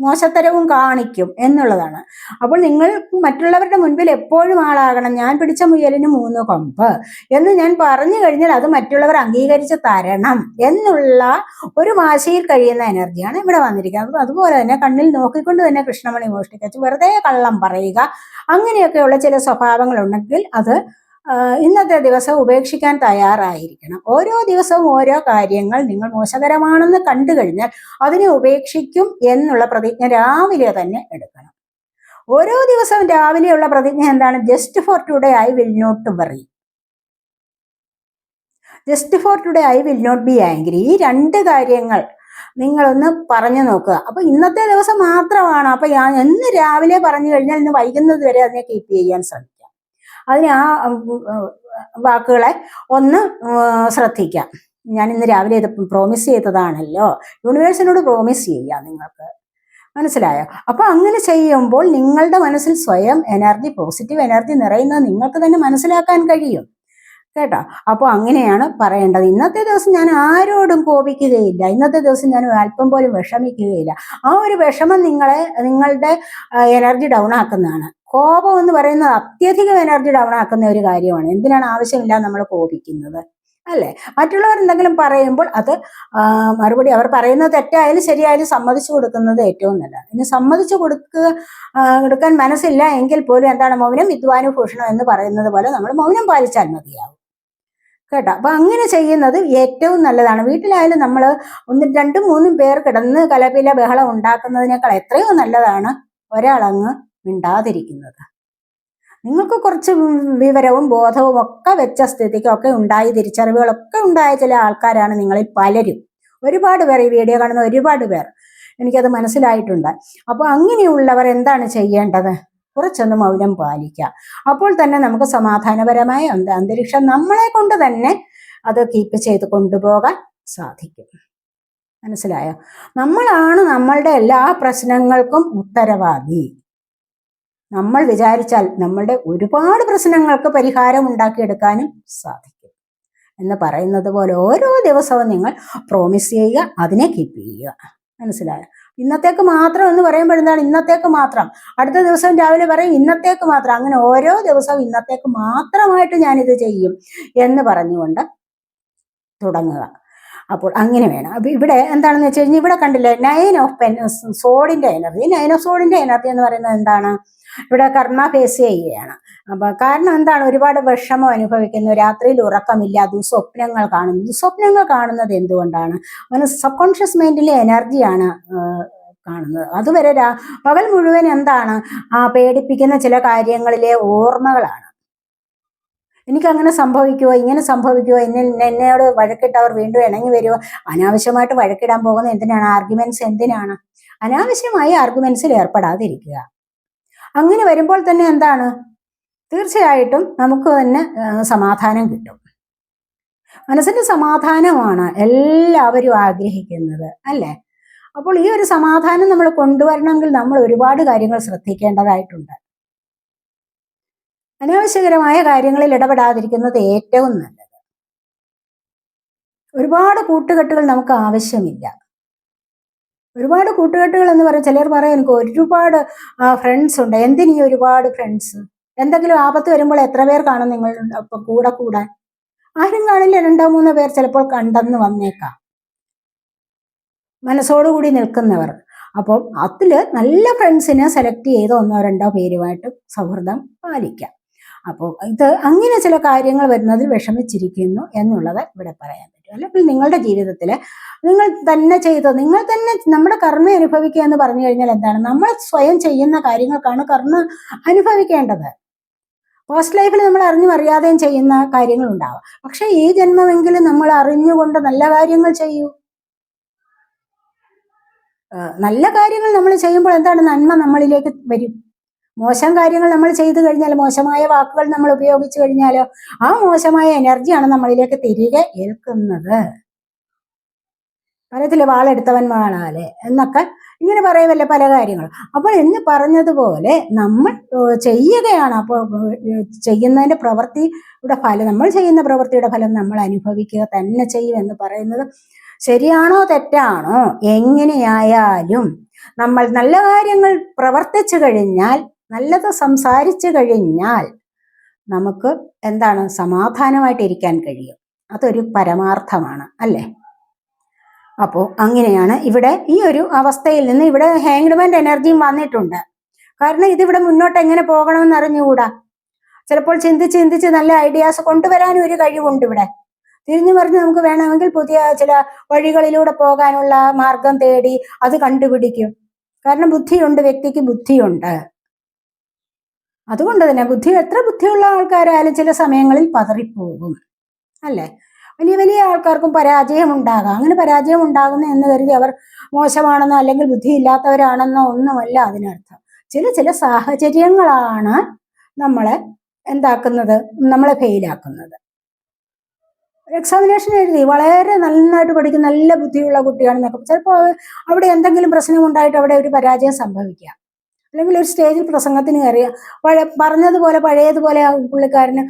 S1: മോശത്തരവും കാണിക്കും എന്നുള്ളതാണ്. അപ്പോൾ നിങ്ങൾ മറ്റുള്ളവരുടെ മുൻപിൽ എപ്പോഴും ആളാകണം. ഞാൻ പിടിച്ച മുയലിന് മൂന്ന് കൊമ്പ് എന്ന് ഞാൻ പറഞ്ഞു കഴിഞ്ഞാൽ അത് മറ്റുള്ളവർ അംഗീകരിച്ച് തരണം എന്നുള്ള ഒരു വാശിയിൽ കഴിയുന്ന എനർജിയാണ് ഇവിടെ വന്നിരിക്കുന്നത്. അതുപോലെ തന്നെ കണ്ണിൽ നോക്കിക്കൊണ്ട് തന്നെ കൃഷ്ണമണി മോഷ്ടിക്കച്ച് വെറുതെ കള്ളം പറയുക അങ്ങനെയൊക്കെയുള്ള ചില സ്വഭാവങ്ങളുണ്ടെങ്കിൽ അത് ഇന്നത്തെ ദിവസം ഉപേക്ഷിക്കാൻ തയ്യാറായിരിക്കണം. ഓരോ ദിവസവും ഓരോ കാര്യങ്ങൾ നിങ്ങൾ മോശകരമാണെന്ന് കണ്ടു കഴിഞ്ഞാൽ അതിനെ ഉപേക്ഷിക്കും എന്നുള്ള പ്രതിജ്ഞ രാവിലെ തന്നെ എടുക്കണം. ഓരോ ദിവസവും രാവിലെയുള്ള പ്രതിജ്ഞ എന്താണ്? Just for today I will not worry just for today I will not be angry ഈ രണ്ട് കാര്യങ്ങൾ നിങ്ങളൊന്ന് പറഞ്ഞു നോക്കുക. അപ്പൊ ഇന്നത്തെ ദിവസം മാത്രമാണ്. അപ്പൊ എന്ന് രാവിലെ പറഞ്ഞു കഴിഞ്ഞാൽ ഇന്ന് വൈകുന്നത് വരെ അതിനെ കീപ്പ് ചെയ്യാൻ ശ്രമിക്കാം. അതിന് ആ വാക്കുകളെ ഒന്ന് ശ്രദ്ധിക്കാം. ഞാൻ ഇന്ന് രാവിലെ ഇത് പ്രോമിസ് ചെയ്തതാണല്ലോ. യൂണിവേഴ്സിനോട് പ്രോമിസ് ചെയ്യാം നിങ്ങൾക്ക്. മനസ്സിലായോ? അപ്പൊ അങ്ങനെ ചെയ്യുമ്പോൾ നിങ്ങളുടെ മനസ്സിൽ സ്വയം എനർജി പോസിറ്റീവ് എനർജി നിറയുന്നത് നിങ്ങൾക്ക് തന്നെ മനസ്സിലാക്കാൻ കഴിയും. കേട്ടോ? അപ്പോൾ അങ്ങനെയാണ് പറയേണ്ടത്. ഇന്നത്തെ ദിവസം ഞാൻ ആരോടും കോപിക്കുകയില്ല. ഇന്നത്തെ ദിവസം ഞാൻ അല്പം പോലും വിഷമിക്കുകയില്ല. ആ ഒരു വിഷമം നിങ്ങളെ നിങ്ങളുടെ എനർജി ഡൗൺ ആക്കുന്നതാണ്. കോപം എന്ന് പറയുന്നത് അത്യധികം എനർജി ഡൗൺ ആക്കുന്ന ഒരു കാര്യമാണ്. എന്തിനാണ് ആവശ്യമില്ലാതെ നമ്മൾ കോപിക്കുന്നത്? അല്ലേ? മറ്റുള്ളവർ എന്തെങ്കിലും പറയുമ്പോൾ അത് മറുപടി അവർ പറയുന്നത് തെറ്റായാലും ശരിയായാലും സമ്മതിച്ചു കൊടുക്കുന്നത് ഏറ്റവും നല്ലതാണ്. ഇനി സമ്മതിച്ചു കൊടുക്കുക കൊടുക്കാൻ മനസ്സില്ല എങ്കിൽ പോലും എന്താണ് മൗനം? വിദ്വാനുഭൂഷണം എന്ന് പറയുന്നത് പോലെ നമ്മൾ മൗനം പാലിച്ചാൽ മതിയാവും. കേട്ടോ. അപ്പൊ അങ്ങനെ ചെയ്യുന്നത് ഏറ്റവും നല്ലതാണ്. വീട്ടിലായാലും നമ്മൾ ഒന്ന് രണ്ടും മൂന്നും പേർ കിടന്ന് കലപില ബഹളം ഉണ്ടാക്കുന്നതിനേക്കാൾ എത്രയോ നല്ലതാണ് ഒരാളങ്ങ് മിണ്ടാതിരിക്കുന്നത്. നിങ്ങൾക്ക് കുറച്ച് വിവരവും ബോധവും ഒക്കെ വെച്ച സ്ഥിതിക്കൊക്കെ ഉണ്ടായി തിരിച്ചറിവുകളൊക്കെ ഉണ്ടായ ചില ആൾക്കാരാണ് നിങ്ങളിൽ പലരും. ഒരുപാട് പേർ ഈ വീഡിയോ കാണുന്ന ഒരുപാട് പേർ. എനിക്കത് മനസ്സിലായിട്ടുണ്ട്. അപ്പോൾ അങ്ങനെയുള്ളവർ എന്താണ് ചെയ്യേണ്ടത്? കുറച്ചൊന്ന് മൗനം പാലിക്കുക അപ്പോൾ തന്നെ നമുക്ക് സമാധാനപരമായ അന്തരീക്ഷം നമ്മളെ കൊണ്ട് തന്നെ അത് കീപ്പ് ചെയ്ത് കൊണ്ടുപോകാൻ സാധിക്കും. മനസ്സിലായോ? നമ്മളാണ് നമ്മളുടെ എല്ലാ പ്രശ്നങ്ങൾക്കും ഉത്തരവാദി. നമ്മൾ വിചാരിച്ചാൽ നമ്മളുടെ ഒരുപാട് പ്രശ്നങ്ങൾക്ക് പരിഹാരം ഉണ്ടാക്കിയെടുക്കാനും സാധിക്കും. എന്ന് പറയുന്നത് പോലെ ഓരോ ദിവസവും നിങ്ങൾ പ്രോമിസ് ചെയ്യുക അതിനെ കീപ്പ് ചെയ്യുക. മനസ്സിലായോ? ഇന്നത്തേക്ക് മാത്രം എന്ന് പറയുമ്പോൾ എന്താണ്? ഇന്നത്തേക്ക് മാത്രം. അടുത്ത ദിവസം രാവിലെ പറയും ഇന്നത്തേക്ക് മാത്രം. അങ്ങനെ ഓരോ ദിവസവും ഇന്നത്തേക്ക് മാത്രമായിട്ട് ഞാനിത് ചെയ്യും എന്ന് പറഞ്ഞുകൊണ്ട് തുടങ്ങുക. അപ്പോൾ അങ്ങനെ വേണം. അപ്പൊ ഇവിടെ എന്താണെന്ന് വെച്ച് കഴിഞ്ഞാൽ ഇവിടെ കണ്ടില്ലേ നയൻ ഓഫ് പെൻ സോഡിന്റെ എനർജി നയൻ ഓഫ് സോഡിന്റെ എനർജി എന്ന് പറയുന്നത് എന്താണ്? ഇവിടെ കർമ്മ ഫേസ് ചെയ്യുകയാണ്. അപ്പൊ കാരണം എന്താണ്? ഒരുപാട് വിഷമം അനുഭവിക്കുന്നു. രാത്രിയിൽ ഉറക്കമില്ല ദുസ്വപ്നങ്ങൾ കാണുന്നു. ദുസ്വപ്നങ്ങൾ കാണുന്നത് എന്തുകൊണ്ടാണ്? അവന് സബ് കോൺഷ്യസ് മൈൻഡിലെ എനർജിയാണ് കാണുന്നത്. അതുവരെ പകൽ മുഴുവൻ എന്താണ്? ആ പേടിപ്പിക്കുന്ന ചില കാര്യങ്ങളിലെ ഓർമ്മകളാണ്. എനിക്ക് അങ്ങനെ സംഭവിക്കുമോ ഇങ്ങനെ സംഭവിക്കുമോ എന്നെ എന്നോട് വഴക്കിട്ട് അവർ വീണ്ടും ഇണങ്ങി വരുമോ അനാവശ്യമായിട്ട് വഴക്കിടാൻ പോകുന്ന എന്തിനാണ്? ആർഗ്യുമെന്റ്സ് എന്തിനാണ്? അനാവശ്യമായി ആർഗ്യുമെന്റ്സിൽ ഏർപ്പെടാതിരിക്കുക. അങ്ങനെ വരുമ്പോൾ തന്നെ എന്താണ്? തീർച്ചയായിട്ടും നമുക്ക് തന്നെ സമാധാനം കിട്ടും. മനസ്സിന്റെ സമാധാനമാണ് എല്ലാവരും ആഗ്രഹിക്കുന്നത് അല്ലേ? അപ്പോൾ ഈ ഒരു സമാധാനം നമ്മൾ കൊണ്ടുവരണമെങ്കിൽ നമ്മൾ ഒരുപാട് കാര്യങ്ങൾ ശ്രദ്ധിക്കേണ്ടതായിട്ടുണ്ട്. അനാവശ്യകരമായ കാര്യങ്ങളിൽ ഇടപെടാതിരിക്കുന്നത് ഏറ്റവും നല്ലത്. ഒരുപാട് കൂട്ടുകെട്ടുകൾ നമുക്ക് ആവശ്യമില്ല. ഒരുപാട് കൂട്ടുകെട്ടുകൾ എന്ന് പറയാം ചിലർ പറയാം എനിക്ക് ഒരുപാട് ഫ്രണ്ട്സ് ഉണ്ട്. എന്തിനീ ഒരുപാട് ഫ്രണ്ട്സ് എന്തെങ്കിലും ആപത്ത് വരുമ്പോൾ എത്ര പേർ കാണും നിങ്ങൾ കൂടെ കൂടാൻ? ആരും കാണില്ല. രണ്ടോ മൂന്നോ പേർ ചിലപ്പോൾ കണ്ടെന്ന് വന്നേക്കാം. മനസ്സോടുകൂടി നിൽക്കുന്നവർ. അപ്പോൾ അതിൽ നല്ല ഫ്രണ്ട്സിനെ സെലക്ട് ചെയ്ത് ഒന്നോ രണ്ടോ പേരുമായിട്ട് സൗഹൃദം പാലിക്കാം. അപ്പോൾ ഇത് അങ്ങനെ ചില കാര്യങ്ങൾ വരുന്നതിൽ വിഷമിച്ചിരിക്കുന്നു എന്നുള്ളത് ഇവിടെ പറയാൻ പറ്റും. അല്ലെങ്കിൽ നിങ്ങളുടെ ജീവിതത്തിൽ നിങ്ങൾ തന്നെ ചെയ്ത നിങ്ങൾ തന്നെ നമ്മുടെ കർമ്മ അനുഭവിക്കുക എന്ന് പറഞ്ഞു കഴിഞ്ഞാൽ എന്താണ്? നമ്മൾ സ്വയം ചെയ്യുന്ന കാര്യങ്ങൾക്കാണ് കർമ്മ അനുഭവിക്കേണ്ടത്. പോസ്റ്റ് ലൈഫിൽ നമ്മൾ അറിഞ്ഞും അറിയാതെയും ചെയ്യുന്ന കാര്യങ്ങൾ ഉണ്ടാവാം. പക്ഷെ ഈ ജന്മമെങ്കിലും നമ്മൾ അറിഞ്ഞുകൊണ്ട് നല്ല കാര്യങ്ങൾ ചെയ്യൂ. നല്ല കാര്യങ്ങൾ നമ്മൾ ചെയ്യുമ്പോൾ എന്താണ്? നന്മ നമ്മളിലേക്ക് വരും. മോശം കാര്യങ്ങൾ നമ്മൾ ചെയ്തു കഴിഞ്ഞാൽ മോശമായ വാക്കുകൾ നമ്മൾ ഉപയോഗിച്ചു കഴിഞ്ഞാലോ ആ മോശമായ എനർജിയാണ് നമ്മളിലേക്ക് തിരികെ ഏൽക്കുന്നത്. പലത്തിൽ വാളെടുത്തവൻ വാളാലെ എന്നൊക്കെ ഇങ്ങനെ പറയുമല്ലേ പല കാര്യങ്ങളും. അപ്പോൾ എന്ന് പറഞ്ഞതുപോലെ നമ്മൾ ചെയ്യുകയാണ്. അപ്പോൾ ചെയ്യുന്നതിന്റെ പ്രവൃത്തിയുടെ ഫലം നമ്മൾ ചെയ്യുന്ന പ്രവൃത്തിയുടെ ഫലം നമ്മൾ അനുഭവിക്കുക തന്നെ ചെയ്യും എന്ന് പറയുന്നത് ശരിയാണോ തെറ്റാണോ എങ്ങനെയായാലും നമ്മൾ നല്ല കാര്യങ്ങൾ പ്രവർത്തിച്ചു കഴിഞ്ഞാൽ നല്ലത് സംസാരിച്ചു കഴിഞ്ഞാൽ നമുക്ക് എന്താണ് സമാധാനമായിട്ട് ഇരിക്കാൻ കഴിയും. അതൊരു പരമാർത്ഥമാണ് അല്ലേ? അപ്പോൾ അങ്ങനെയാണ് ഇവിടെ ഈ ഒരു അവസ്ഥയിൽ നിന്ന് ഇവിടെ ഹാങ്ഡ്മെന്റ് എനർജിയും വന്നിട്ടുണ്ട്. കാരണം ഇതിവിടെ മുന്നോട്ട് എങ്ങനെ പോകണമെന്ന് അറിഞ്ഞുകൂടാ? ചിലപ്പോൾ ചിന്തിച്ച് ചിന്തിച്ച് നല്ല ഐഡിയാസ് കൊണ്ടുവരാനും ഒരു കഴിവുണ്ട് ഇവിടെ. തിരിഞ്ഞു പറഞ്ഞ് നമുക്ക് വേണമെങ്കിൽ പുതിയ ചില വഴികളിലൂടെ പോകാനുള്ള മാർഗം തേടി അത് കണ്ടുപിടിക്കും. കാരണം ബുദ്ധിയുണ്ട് വ്യക്തിക്ക് ബുദ്ധിയുണ്ട്. അതുകൊണ്ട് തന്നെ ബുദ്ധി എത്ര ബുദ്ധിയുള്ള ആൾക്കാരായാലും ചില സമയങ്ങളിൽ പതറിപ്പോകും അല്ലേ? വലിയ വലിയ ആൾക്കാർക്കും പരാജയം ഉണ്ടാകാം അങ്ങനെ പരാജയം ഉണ്ടാകുന്നു എന്ന് കരുതി അവർ മോശമാണെന്നോ അല്ലെങ്കിൽ ബുദ്ധിയില്ലാത്തവരാണെന്നോ ഒന്നുമല്ല അതിനർത്ഥം. ചില ചില സാഹചര്യങ്ങളാണ് നമ്മളെ എന്താക്കുന്നത്? നമ്മളെ ഫെയിലാക്കുന്നത്. എക്സാമിനേഷൻ എഴുതി വളരെ നന്നായിട്ട് പഠിക്കുന്ന നല്ല ബുദ്ധിയുള്ള കുട്ടിയാണെന്നൊക്കെ. ചിലപ്പോൾ അവിടെ എന്തെങ്കിലും പ്രശ്നം ഉണ്ടായിട്ട് അവിടെ ഒരു പരാജയം സംഭവിക്കാം. അല്ലെങ്കിൽ ഒരു സ്റ്റേജിൽ പ്രസംഗത്തിന് കയറിയ പഴ പറഞ്ഞതുപോലെ പഴയതുപോലെ പുള്ളിക്കാരന്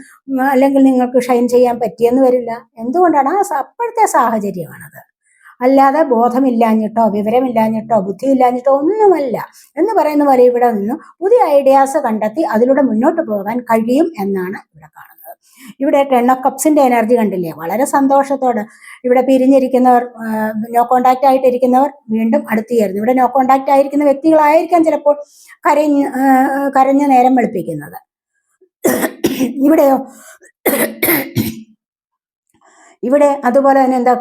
S1: അല്ലെങ്കിൽ നിങ്ങൾക്ക് ഷൈൻ ചെയ്യാൻ പറ്റിയെന്ന് വരില്ല. എന്തുകൊണ്ടാണ്? ആ അപ്പോഴത്തെ സാഹചര്യമാണത്. അല്ലാതെ ബോധമില്ലാഞ്ഞിട്ടോ വിവരമില്ലാഞ്ഞിട്ടോ ബുദ്ധിയില്ലാഞ്ഞിട്ടോ ഒന്നുമല്ല. എന്ന് പറയുന്ന പോലെ ഇവിടെ നിന്ന് പുതിയ ഐഡിയാസ് കണ്ടെത്തി അതിലൂടെ മുന്നോട്ട് പോകാൻ കഴിയും എന്നാണ് ഇവിടെ കാണുന്നത്. ഇവിടെ ടെൺ ഓഫ് കപ്സിന്റെ എനർജി കണ്ടില്ലേ? വളരെ സന്തോഷത്തോടെ ഇവിടെ പിരിഞ്ഞിരിക്കുന്നവർ നോ കോണ്ടാക്ട് ആയിട്ടിരിക്കുന്നവർ വീണ്ടും അടുത്ത് ചേരുന്നു ഇവിടെ നോ കോണ്ടാക്ട് ആയിരിക്കുന്ന വ്യക്തികളായിരിക്കാം ചിലപ്പോൾ കരഞ്ഞ് കരഞ്ഞ നേരം വെളുപ്പിക്കുന്നത്. ഇവിടെയോ ഇവിടെ അതുപോലെ തന്നെ എന്താ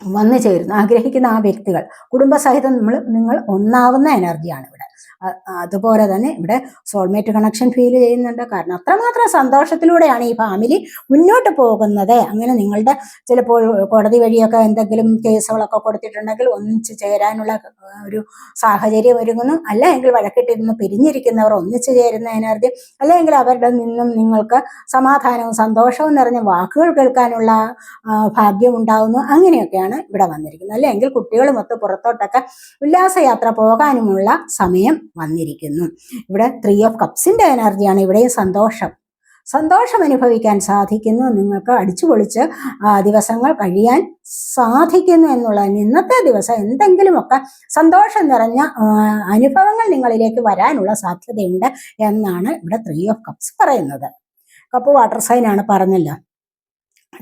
S1: വന്നു ചേരുന്നു. ആഗ്രഹിക്കുന്ന ആ വ്യക്തികൾ കുടുംബസഹിതം നമ്മൾ നിങ്ങൾ ഒന്നാവുന്ന എനർജിയാണ് ഇവിടെ. അതുപോലെ തന്നെ ഇവിടെ സോൾമേറ്റ് കണക്ഷൻ ഫീൽ ചെയ്യുന്നുണ്ട്. കാരണം അത്രമാത്രം സന്തോഷത്തിലൂടെയാണ് ഈ ഫാമിലി മുന്നോട്ട് പോകുന്നത്. അങ്ങനെ നിങ്ങളുടെ ചിലപ്പോൾ കോടതി വഴിയൊക്കെ എന്തെങ്കിലും കേസുകളൊക്കെ കൊടുത്തിട്ടുണ്ടെങ്കിൽ ഒന്നിച്ച് ചേരാനുള്ള ഒരു സാഹചര്യം ഒരുങ്ങുന്നു. അല്ലെങ്കിൽ വഴക്കിട്ടിരുന്ന് പിരിഞ്ഞിരിക്കുന്നവർ ഒന്നിച്ചു ചേരുന്ന എനർജി അല്ലെങ്കിൽ അവരുടെ നിന്നും നിങ്ങൾക്ക് സമാധാനവും സന്തോഷവും നിറഞ്ഞ വാക്കുകൾ കേൾക്കാനുള്ള ഭാഗ്യം ഉണ്ടാകുന്നു അങ്ങനെയൊക്കെയാണ് ഇവിടെ വന്നിരിക്കുന്നത്. അല്ലെങ്കിൽ കുട്ടികളുമൊത്ത് പുറത്തോട്ടൊക്കെ ഉല്ലാസയാത്ര പോകാനുമുള്ള സമയം. വന്നിരിക്കുന്നു. ഇവിടെ ത്രീ ഓഫ് കപ്സിന്റെ എനർജിയാണ് ഇവിടെ സന്തോഷം. സന്തോഷം അനുഭവിക്കാൻ സാധിക്കുന്നു. നിങ്ങൾക്ക് അടിച്ചു പൊളിച്ച് ദിവസങ്ങൾ കഴിയാൻ സാധിക്കുന്നു എന്നുള്ളതിന് ഇന്നത്തെ ദിവസം എന്തെങ്കിലുമൊക്കെ സന്തോഷം നിറഞ്ഞ അനുഭവങ്ങൾ നിങ്ങളിലേക്ക് വരാനുള്ള സാധ്യതയുണ്ട് എന്നാണ് ഇവിടെ ത്രീ ഓഫ് കപ്സ് പറയുന്നത്. കപ്പ് വാട്ടർ സൈൻ ആണ് പറഞ്ഞല്ലോ.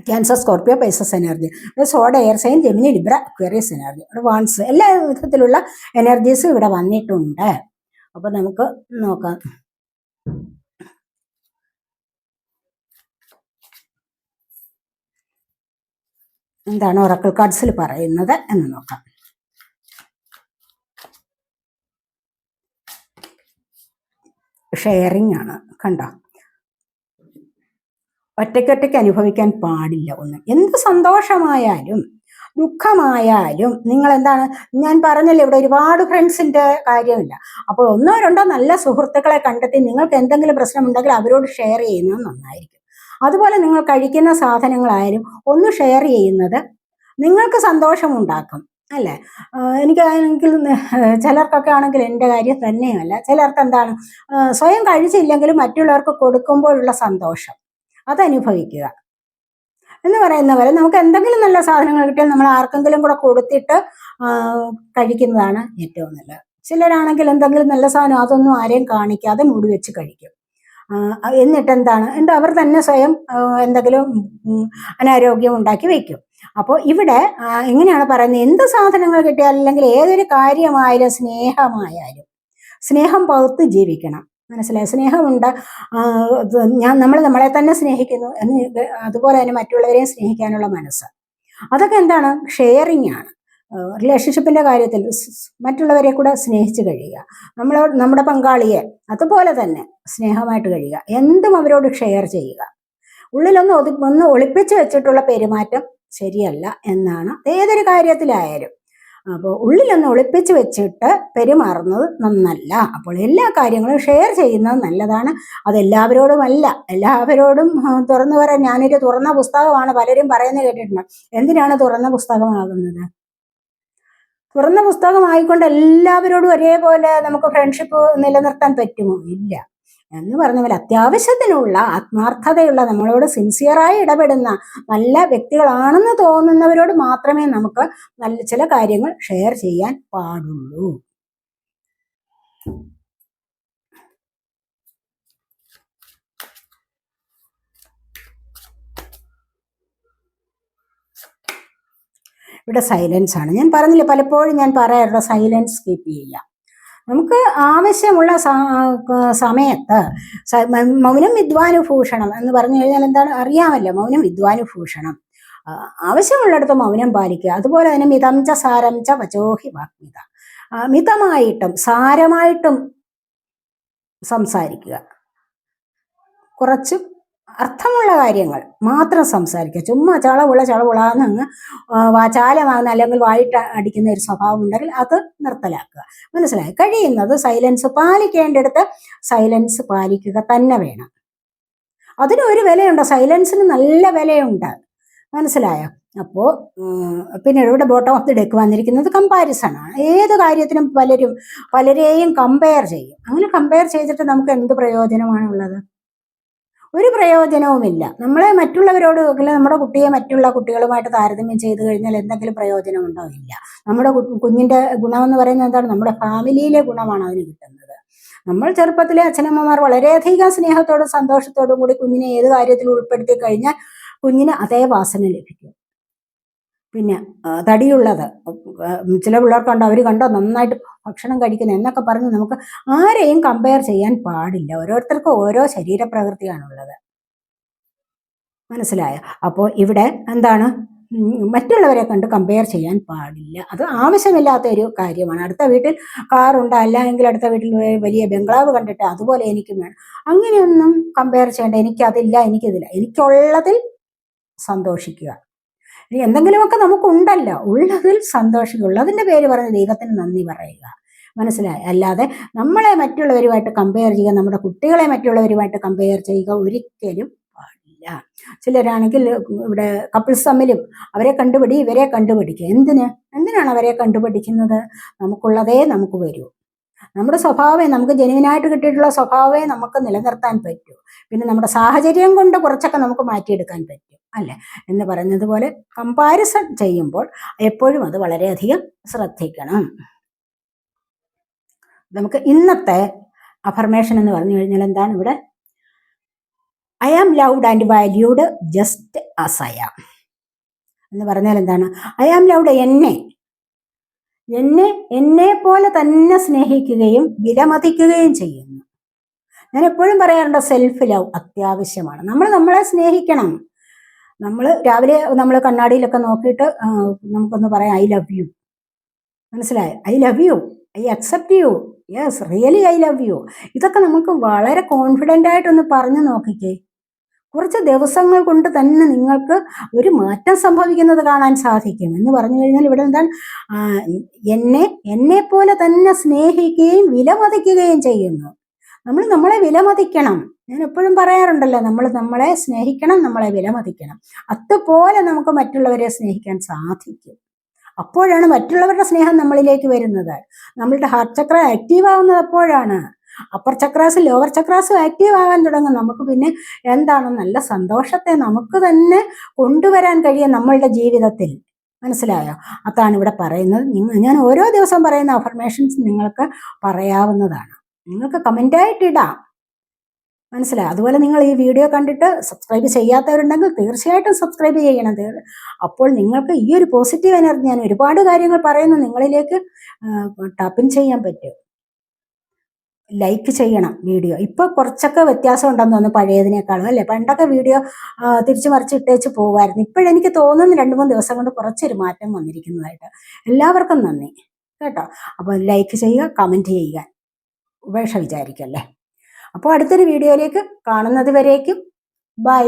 S1: Cancer Scorpio Pisces energy sword air sign Gemini Libra Aquarius energy ഇവിടെ വാൺസ് എല്ലാ വിധത്തിലുള്ള എനർജീസും ഇവിടെ വന്നിട്ടുണ്ട്. അപ്പൊ നമുക്ക് നോക്കാം. എന്താണ് ഒറക്കൽ കാർഡ്സിൽ പറയുന്നത് എന്ന് നോക്കാം. ഷെയറിംഗ് ആണ് കണ്ടോ? ഒറ്റയ്ക്കൊറ്റയ്ക്ക് അനുഭവിക്കാൻ പാടില്ല ഒന്ന്. എന്ത് സന്തോഷമായാലും ദുഃഖമായാലും നിങ്ങൾ എന്താണ് ഞാൻ പറഞ്ഞല്ലോ ഇവിടെ ഒരുപാട് ഫ്രണ്ട്സിന്റെ കാര്യമില്ല. അപ്പോൾ ഒന്നോ രണ്ടോ നല്ല സുഹൃത്തുക്കളെ കണ്ടെത്തി നിങ്ങൾക്ക് എന്തെങ്കിലും പ്രശ്നമുണ്ടെങ്കിൽ അവരോട് ഷെയർ ചെയ്യുന്നത് നന്നായിരിക്കും. അതുപോലെ നിങ്ങൾ കഴിക്കുന്ന സാധനങ്ങളായാലും ഒന്ന് ഷെയർ ചെയ്യുന്നത് നിങ്ങൾക്ക് സന്തോഷമുണ്ടാക്കും അല്ലേ? എനിക്ക് ഏഹ് ചിലർക്കൊക്കെ ആണെങ്കിൽ എന്റെ കാര്യം തന്നെയല്ല. ചിലർക്ക് എന്താണ്? സ്വയം കഴിച്ചില്ലെങ്കിലും മറ്റുള്ളവർക്ക് കൊടുക്കുമ്പോഴുള്ള സന്തോഷം അതനുഭവിക്കുക. എന്ന് പറയുന്ന പോലെ നമുക്ക് എന്തെങ്കിലും നല്ല സാധനങ്ങൾ കിട്ടിയാൽ നമ്മൾ ആർക്കെങ്കിലും കൂടെ കൊടുത്തിട്ട് കഴിക്കുന്നതാണ് ഏറ്റവും നല്ലത്. ചിലരാണെങ്കിൽ എന്തെങ്കിലും നല്ല സാധനം അതൊന്നും ആരെയും കാണിക്കാതെ മൂടി വെച്ച് കഴിക്കും. എന്നിട്ട് എന്താണ്? എന്താ അവർ തന്നെ സ്വയം എന്തെങ്കിലും അനാരോഗ്യം ഉണ്ടാക്കി വയ്ക്കും അപ്പോൾ ഇവിടെ എങ്ങനെയാണ് പറയുന്നത്. എന്ത് സാധനങ്ങൾ കിട്ടിയാലും അല്ലെങ്കിൽ ഏതൊരു കാര്യമായാലും സ്നേഹമായാലും സ്നേഹം പകുത്ത് ജീവിക്കണം. മനസ്സിലായി. സ്നേഹമുണ്ട്. ഞാൻ നമ്മൾ നമ്മളെ തന്നെ സ്നേഹിക്കുന്നു എന്ന് അതുപോലെ തന്നെ മറ്റുള്ളവരെയും സ്നേഹിക്കാനുള്ള മനസ്സ്. അതൊക്കെ എന്താണ്? ഷെയറിങ് ആണ് റിലേഷൻഷിപ്പിന്റെ കാര്യത്തിൽ മറ്റുള്ളവരെ കൂടെ സ്നേഹിച്ച് കഴിയുക. നമ്മൾ നമ്മുടെ പങ്കാളിയെ അതുപോലെ തന്നെ സ്നേഹമായിട്ട് കഴിയുക. എന്തും അവരോട് ഷെയർ ചെയ്യുക. ഉള്ളിലൊന്ന് ഒതു ഒന്ന് ഒളിപ്പിച്ച് വെച്ചിട്ടുള്ള പെരുമാറ്റം ശരിയല്ല എന്നാണ്. ഏതൊരു കാര്യത്തിലായാലും അപ്പോൾ ഉള്ളിലൊന്ന് ഒളിപ്പിച്ച് വെച്ചിട്ട് പെരുമാറുന്നത് നന്നല്ല. അപ്പോൾ എല്ലാ കാര്യങ്ങളും ഷെയർ ചെയ്യുന്നത് നല്ലതാണ്. അതെല്ലാവരോടുമല്ല എല്ലാവരോടും തുറന്നു പറയാൻ ഞാനൊരു തുറന്ന പുസ്തകമാണ് പലരും പറയുന്നത് കേട്ടിട്ടുണ്ട്. എന്തിനാണ് തുറന്ന പുസ്തകമാകുന്നത്? തുറന്ന പുസ്തകമായിക്കൊണ്ട് എല്ലാവരോടും ഒരേപോലെ നമുക്ക് ഫ്രണ്ട്ഷിപ്പ് നിലനിർത്താൻ പറ്റുമോ? ഇല്ല. എന്ന് പറഞ്ഞ പോലെ അത്യാവശ്യത്തിനുള്ള ആത്മാർത്ഥതയുള്ള നമ്മളോട് സിൻസിയറായി ഇടപെടുന്ന നല്ല വ്യക്തികളാണെന്ന് തോന്നുന്നവരോട് മാത്രമേ നമുക്ക് നല്ല ചില കാര്യങ്ങൾ ഷെയർ ചെയ്യാൻ പാടുള്ളൂ. ഇവിടെ സൈലൻസ് ആണ്. ഞാൻ പറഞ്ഞില്ല പലപ്പോഴും ഞാൻ പറയാറുണ്ട് സൈലൻസ് കീപ്പ് ചെയ്യുക. നമുക്ക് ആവശ്യമുള്ള സമയത്ത് മൗനം വിദ്വാനുഭൂഷണം എന്ന് പറഞ്ഞു കഴിഞ്ഞാൽ എന്താണ്? അറിയാമല്ലോ മൗനം വിദ്വാനുഭൂഷണം. ആവശ്യമുള്ളിടത്ത് മൗനം പാലിക്കുക. അതുപോലെ തന്നെ മിതം ച സാരം ച വചോഹി വാഗ്മിത. മിതമായിട്ടും സാരമായിട്ടും സംസാരിക്കുക. കുറച്ച് അർത്ഥമുള്ള കാര്യങ്ങൾ മാത്രം സംസാരിക്കുക. ചുമ്മാ ചളവുള്ള ചളവുളാന്ന് അങ്ങ് വാചാലമാകുന്ന അല്ലെങ്കിൽ വായിട്ട് അടിക്കുന്ന ഒരു സ്വഭാവം ഉണ്ടെങ്കിൽ അത് നിർത്തലാക്കുക. മനസ്സിലായി? കഴിയുന്നത് സൈലൻസ് പാലിക്കേണ്ടിടത്ത് സൈലൻസ് പാലിക്കുക തന്നെ വേണം. അതിന് ഒരു വിലയുണ്ട്. സൈലൻസിന് നല്ല വിലയുണ്ട്. മനസ്സിലായോ? അപ്പോൾ പിന്നെ ഇവിടെ ബോട്ടം ഓഫ് ദി ഡെക്ക് വന്നിരിക്കുന്നത് കമ്പാരിസൺ ആണ്. ഏത് കാര്യത്തിനും പലരും പലരെയും കമ്പയർ ചെയ്യും. അങ്ങനെ കമ്പയർ ചെയ്തിട്ട് നമുക്ക് എന്ത് പ്രയോജനമാണുള്ളത്? ഒരു പ്രയോജനവുമില്ല. നമ്മളെ മറ്റുള്ളവരോട് നമ്മുടെ കുട്ടിയെ മറ്റുള്ള കുട്ടികളുമായിട്ട് താരതമ്യം ചെയ്തു കഴിഞ്ഞാൽ എന്തെങ്കിലും പ്രയോജനമുണ്ടോ? ഇല്ല. നമ്മുടെ കുഞ്ഞിന്റെ ഗുണമെന്ന് പറയുന്നത് എന്താണ്? നമ്മുടെ ഫാമിലിയിലെ ഗുണമാണ് അതിന് കിട്ടുന്നത്. നമ്മൾ ചെറുപ്പത്തിലെ അച്ഛനമ്മമാർ വളരെയധികം സ്നേഹത്തോടും സന്തോഷത്തോടും കൂടി കുഞ്ഞിനെ ഏത് കാര്യത്തിൽ ഉൾപ്പെടുത്തി കഴിഞ്ഞാൽ കുഞ്ഞിന് അതേ വാസന ലഭിക്കും. പിന്നെ തടിയുള്ളത്. ചില പിള്ളേർക്കുണ്ട് അവർ കണ്ടോ നന്നായിട്ട് ഭക്ഷണം കഴിക്കുന്നു എന്നൊക്കെ പറഞ്ഞ് നമുക്ക് ആരെയും കമ്പയർ ചെയ്യാൻ പാടില്ല. ഓരോരുത്തർക്കും ഓരോ ശരീരപ്രകൃതിയാണുള്ളത് മനസ്സിലായോ? അപ്പോൾ ഇവിടെ എന്താണ്? മറ്റുള്ളവരെ കണ്ട് കമ്പയർ ചെയ്യാൻ പാടില്ല. അത് ആവശ്യമില്ലാത്ത ഒരു കാര്യമാണ്. അടുത്ത വീട്ടിൽ കാറുണ്ട് അല്ലെങ്കിൽ അടുത്ത വീട്ടിൽ വലിയ ബംഗ്ലാവ് കണ്ടിട്ട് അതുപോലെ എനിക്കും വേണം. അങ്ങനെയൊന്നും കമ്പയർ ചെയ്യേണ്ട എനിക്കതില്ല എനിക്കിതില്ല. എനിക്കുള്ളതിൽ സന്തോഷിക്കുക. ഇനി എന്തെങ്കിലുമൊക്കെ നമുക്കുണ്ടല്ലോ. ഉള്ളതിൽ സന്തോഷമുള്ള ഉള്ളതിന്റെ പേര് പറഞ്ഞ് ദൈവത്തിന് നന്ദി പറയുക. മനസ്സിലായി? അല്ലാതെ നമ്മളെ മറ്റുള്ളവരുമായിട്ട് കമ്പയർ ചെയ്യുക നമ്മുടെ കുട്ടികളെ മറ്റുള്ളവരുമായിട്ട് കമ്പയർ ചെയ്യുക ഒരിക്കലും പാടില്ല. ചിലരാണെങ്കിൽ ഇവിടെ കപ്പിൾസ് തമ്മിലും അവരെ കണ്ടുപിടി ഇവരെ കണ്ടുപിടിക്കുക. എന്തിന്? എന്തിനാണ് അവരെ കണ്ടുപിടിക്കുന്നത്? നമുക്കുള്ളതേ നമുക്ക് വരൂ. നമ്മുടെ സ്വഭാവമേ നമുക്ക് ജനുവിനായിട്ട് കിട്ടിയിട്ടുള്ള സ്വഭാവമേ നമുക്ക് നിലനിർത്താൻ പറ്റൂ. പിന്നെ നമ്മുടെ സാഹചര്യം കൊണ്ട് കുറച്ചൊക്കെ നമുക്ക് മാറ്റിയെടുക്കാൻ പറ്റും. അല്ലേ? എന്ന് പറഞ്ഞതുപോലെ കമ്പാരിസൺ ചെയ്യുമ്പോൾ എപ്പോഴും അത് വളരെയധികം ശ്രദ്ധിക്കണം. നമുക്ക് ഇന്നത്തെ അഫർമേഷൻ എന്ന് പറഞ്ഞു കഴിഞ്ഞാൽ എന്താണ് ഇവിടെ? I am loved and valued just as I am എന്ന് പറഞ്ഞാൽ എന്താണ്? ഐ ആം ലൗഡ് എന്നെ. എന്നെ എന്നെ പോലെ തന്നെ സ്നേഹിക്കുകയും വിലമതിക്കുകയും ചെയ്യുന്നു. ഞാൻ എപ്പോഴും പറയാറുണ്ട് സെൽഫ് ലവ് അത്യാവശ്യമാണ്. നമ്മൾ നമ്മളെ സ്നേഹിക്കണം. നമ്മൾ രാവിലെ നമ്മൾ കണ്ണാടിയിലൊക്കെ നോക്കിയിട്ട് നമുക്കൊന്ന് പറയാം ഐ ലവ് യു. മനസ്സിലായോ? I love you. I accept you. Yes really I love you. ഇതൊക്കെ നമുക്ക് വളരെ കോൺഫിഡന്റ് ആയിട്ടൊന്ന് പറഞ്ഞു നോക്കിക്കേ. കുറച്ച് ദിവസങ്ങൾ കൊണ്ട് തന്നെ നിങ്ങൾക്ക് ഒരു മാറ്റം സംഭവിക്കുന്നത് കാണാൻ സാധിക്കും. എന്ന് പറഞ്ഞു കഴിഞ്ഞാൽ ഇവിടെ എന്താണ്? എന്നെ എന്നെ പോലെ തന്നെ സ്നേഹിക്കുകയും വിലമതിക്കുകയും ചെയ്യുന്നു. നമ്മൾ നമ്മളെ വിലമതിക്കണം. ഞാൻ എപ്പോഴും പറയാറുണ്ടല്ലോ നമ്മൾ നമ്മളെ സ്നേഹിക്കണം നമ്മളെ വിലമതിക്കണം. അതുപോലെ നമുക്ക് മറ്റുള്ളവരെ സ്നേഹിക്കാൻ സാധിക്കും. അപ്പോഴാണ് മറ്റുള്ളവരുടെ സ്നേഹം നമ്മളിലേക്ക് വരുന്നത്. നമ്മളുടെ ഹാർട്ട് ചക്ര ആക്റ്റീവ് ആവുന്നത് അപ്പോഴാണ്. അപ്പർ ചക്രാസ് ലോവർ ചക്രാസും ആക്റ്റീവ് ആകാൻ തുടങ്ങും. നമുക്ക് പിന്നെ എന്താണ്? നല്ല സന്തോഷത്തെ നമുക്ക് തന്നെ കൊണ്ടുവരാൻ കഴിയും നമ്മളുടെ ജീവിതത്തിൽ. മനസ്സിലായോ? അതാണ് ഇവിടെ പറയുന്നത്. ഞാൻ ഓരോ ദിവസം പറയുന്ന അഫർമേഷൻസ് നിങ്ങൾക്ക് പറയാവുന്നതാണ്. നിങ്ങൾക്ക് കമന്റായിട്ട് ഇടാം. മനസ്സിലായി? അതുപോലെ നിങ്ങൾ ഈ വീഡിയോ കണ്ടിട്ട് സബ്സ്ക്രൈബ് ചെയ്യാത്തവരുണ്ടെങ്കിൽ തീർച്ചയായിട്ടും സബ്സ്ക്രൈബ് ചെയ്യണം. അപ്പോൾ നിങ്ങൾക്ക് ഈ ഒരു പോസിറ്റീവ് എനർജി ഞാൻ ഒരുപാട് കാര്യങ്ങൾ പറയുന്നു. നിങ്ങളിലേക്ക് ടാപ്പിൻ ചെയ്യാൻ പറ്റും. ലൈക്ക് ചെയ്യണം വീഡിയോ ഇപ്പൊ കുറച്ചൊക്കെ വ്യത്യാസം ഉണ്ടെന്ന് തോന്നുന്നു പഴയതിനേക്കാളും അല്ലേ? പണ്ടൊക്കെ വീഡിയോ തിരിച്ചു മറിച്ച് ഇട്ടേച്ച് പോകുമായിരുന്നു ഇപ്പോഴെനിക്ക് തോന്നുന്നു രണ്ട് മൂന്ന് ദിവസം കൊണ്ട് കുറച്ചൊരു മാറ്റം വന്നിരിക്കുന്നതായിട്ട്. എല്ലാവർക്കും നന്ദി. കേട്ടോ? അപ്പോൾ ലൈക്ക് ചെയ്യുക കമന്റ് ചെയ്യുക. ഉപേക്ഷ വിചാരിക്കല്ലേ? അപ്പോൾ അടുത്തൊരു വീഡിയോയിലേക്ക് കാണുന്നത് വരേക്കും. ബൈ.